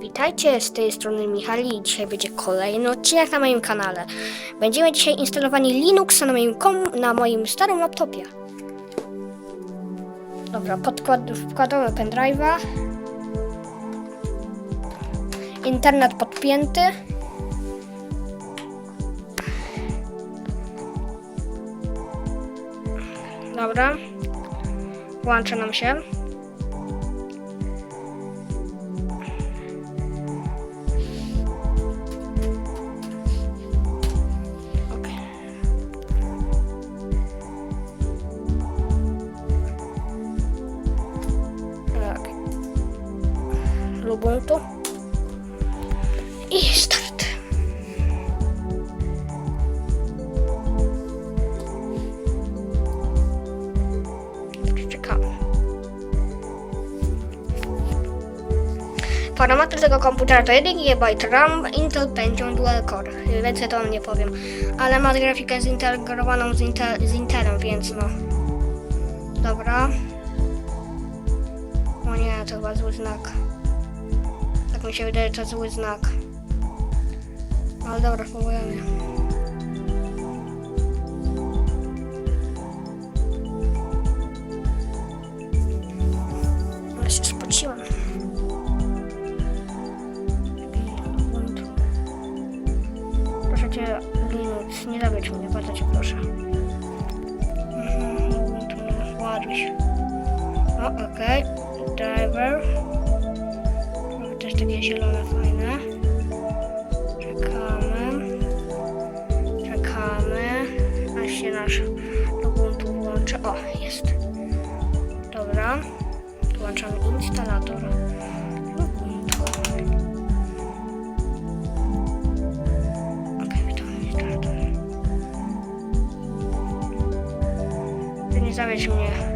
Witajcie, z tej strony Michali dzisiaj będzie kolejny odcinek na moim kanale. Będziemy dzisiaj instalowali Linuxa na moim, kom- na moim starym laptopie. Dobra, podkład- wkładamy pendrive'a. Internet podpięty. Dobra. Włącza nam się. I start. Czekamy. Parametry tego komputera to 1 GB RAM, Intel Pentium Dual Core. Więcej to nie powiem. Ale ma grafikę zintegrowaną z, Intel, z Intelem, więc no. Dobra. O nie, to chyba zły znak. Tak mi się wydaje, to zły znak. Ale dobra, spróbujemy. Ale się spociłem. Proszę cię, Linux, nie zawiedź mnie, bardzo proszę. Mhm, no, ładuj się. O, okej. Driver. Też takie zielone, fajne. Czekamy. Czekamy. Aż się nasz Ubuntu włączy. O, jest. Dobra. Włączamy instalator. Nie zawiedź mnie.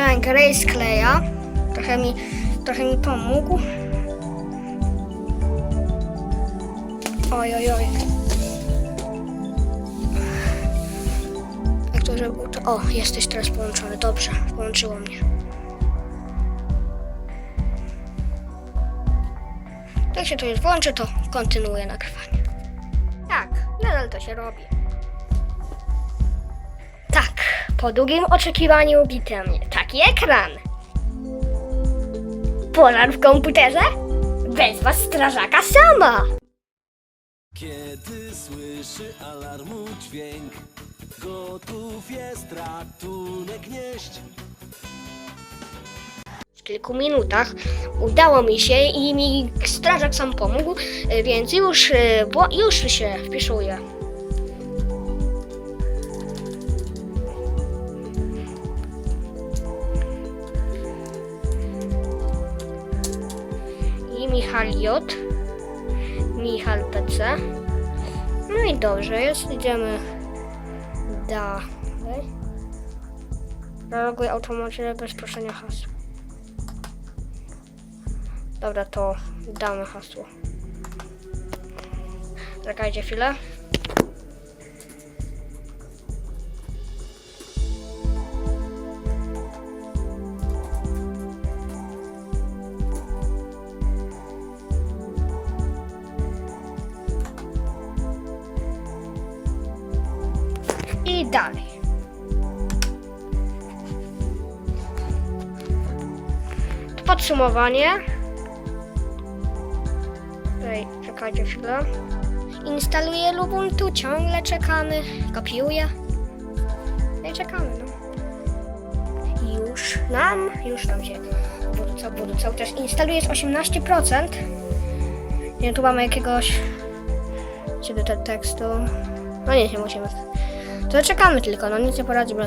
Podałem grey z kleja. Trochę mi, trochę mi pomógł. Oj, oj, oj. Jak to, że... to- O, jesteś teraz połączony. Dobrze, połączyło mnie. Jak się to już włączy, to kontynuuję nagrywanie. Tak, nadal to się robi. Tak, po długim oczekiwaniu bite mnie taki ekran. Pożar w komputerze? Wezwa strażaka sama. Kiedy słyszy alarmu dźwięk, gotów jest ratunek nieść. W kilku minutach udało mi się i mi strażak sam pomógł, więc już, y, bo już się wpisuję. Michal J. Michal PC. No i dobrze jest, idziemy dalej. Zaloguj automatycznie bez proszenia hasła. Dobra, to damy hasło. Czekajcie chwilę. Dalej. Podsumowanie. Ej, czekajcie chwilę. Instaluję Lubuntu, ciągle czekamy. Kopiuję. No i czekamy, no. Już nam, już nam się budu, budu cały czas instaluje jest 18%. Nie tu mamy jakiegoś ciebie te tekstu. No nie, nie musimy. To czekamy tylko, no nic nie poradzimy.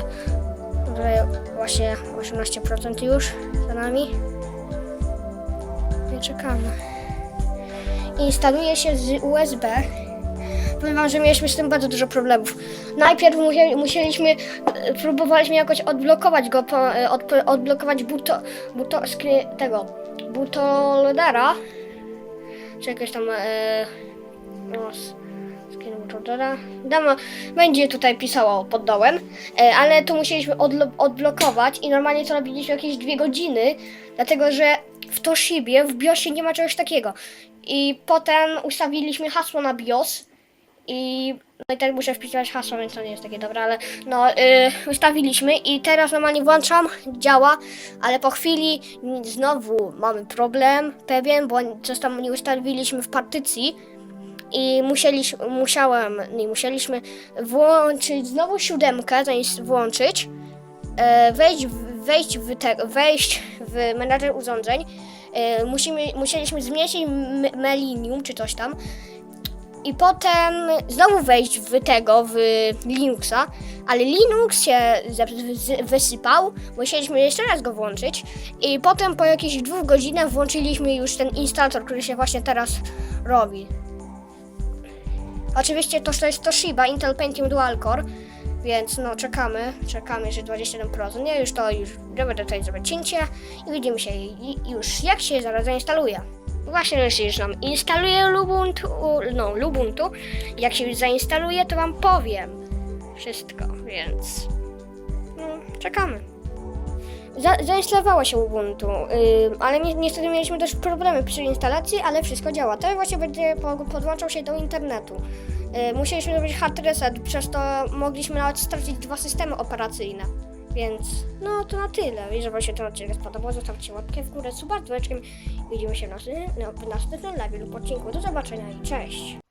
Właśnie 18% już za nami. I czekamy instaluje się z USB. Powiem wam, że mieliśmy z tym bardzo dużo problemów. Najpierw musieli, musieliśmy, e, próbowaliśmy jakoś odblokować go, e, od, odblokować buto, buto, tego, bootloadera, czy jakieś tam, e, s- skin bootloadera. Dama będzie tutaj pisało pod dołem, e, ale tu musieliśmy odblokować i normalnie to robiliśmy jakieś dwie godziny, dlatego że w Toshibie, w BIOSie nie ma czegoś takiego. I potem ustawiliśmy hasło na BIOS i no i tak muszę wpisywać hasło, więc to nie jest takie dobre, ale no yy, ustawiliśmy i teraz normalnie włączam, działa, ale po chwili znowu mamy problem pewien, bo coś tam nie ustawiliśmy w partycji i musieliśmy, musiałem, nie musieliśmy włączyć znowu siódemkę, jest włączyć, e, wejść, w- wejść, w te, wejść w menadżer urządzeń, e, musimy, musieliśmy zmniejszyć m- melinium czy coś tam. I potem znowu wejść w tego, w Linuxa, ale Linux się wysypał, musieliśmy jeszcze raz go włączyć. I potem po jakichś dwóch godzinach włączyliśmy już ten instalator, który się właśnie teraz robi. Oczywiście to, to jest Toshiba Intel Pentium Dual Core, więc no czekamy, czekamy, że 27%. Nie, już to już będę tutaj zrobić cięcie i widzimy się już jak się zaraz zainstaluje. Właśnie już już nam instaluje Lubuntu, no Lubuntu. Jak się już zainstaluje, to wam powiem wszystko, więc no, czekamy. Za, się Ubuntu, yy, ale ni niestety mieliśmy też problemy przy instalacji, ale wszystko działa. Teraz właśnie będzie po, podłączał się do internetu. Yy, musieliśmy zrobić hard reset, przez to mogliśmy nawet stracić dwa systemy operacyjne. Więc no to na tyle. Jeżeli Wam się ten odcinek spodobał, zostawcie łapkę w górę, suba dzwoneczkiem. Widzimy się w następnym, w następnym live lub odcinku. Do zobaczenia i cześć!